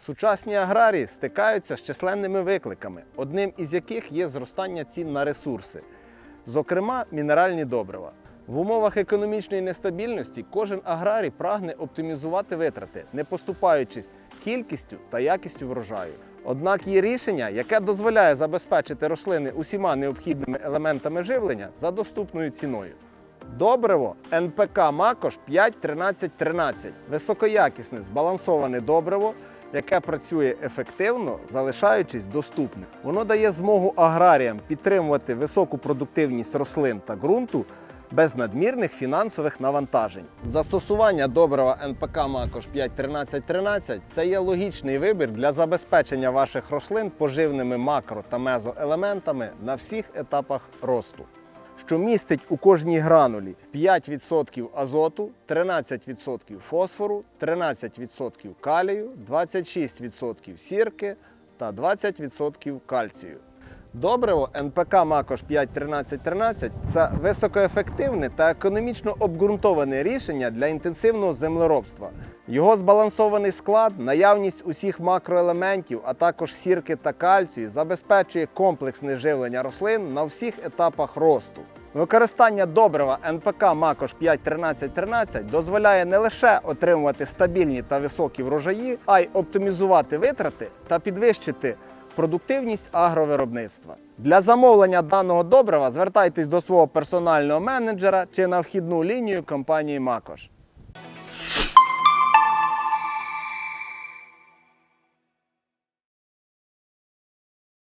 Сучасні аграрії стикаються з численними викликами, одним із яких є зростання цін на ресурси, зокрема мінеральні добрива. В умовах економічної нестабільності кожен аграрій прагне оптимізувати витрати, не поступаючись кількістю та якістю врожаю. Однак є рішення, яке дозволяє забезпечити рослини усіма необхідними елементами живлення за доступною ціною. Добриво НПК Макош 5.13.13. Високоякісне збалансоване добриво, яке працює ефективно, залишаючись доступним. Воно дає змогу аграріям підтримувати високу продуктивність рослин та ґрунту без надмірних фінансових навантажень. Застосування добрива НПК Макош 5.13.13 – це є логічний вибір для забезпечення ваших рослин поживними макро та мезоелементами на всіх етапах росту що містить у кожній гранулі 5% азоту, 13% фосфору, 13% калію, 26% сірки та 20% кальцію. Добриво НПК Макош 5.13.13 – це високоефективне та економічно обґрунтоване рішення для інтенсивного землеробства. Його збалансований склад, наявність усіх макроелементів, а також сірки та кальцію забезпечує комплексне живлення рослин на всіх етапах росту. Використання добрива НПК Макош 5.13.13 дозволяє не лише отримувати стабільні та високі врожаї, а й оптимізувати витрати та підвищити продуктивність агровиробництва. Для замовлення даного добрива звертайтесь до свого персонального менеджера чи на вхідну лінію компанії Макош.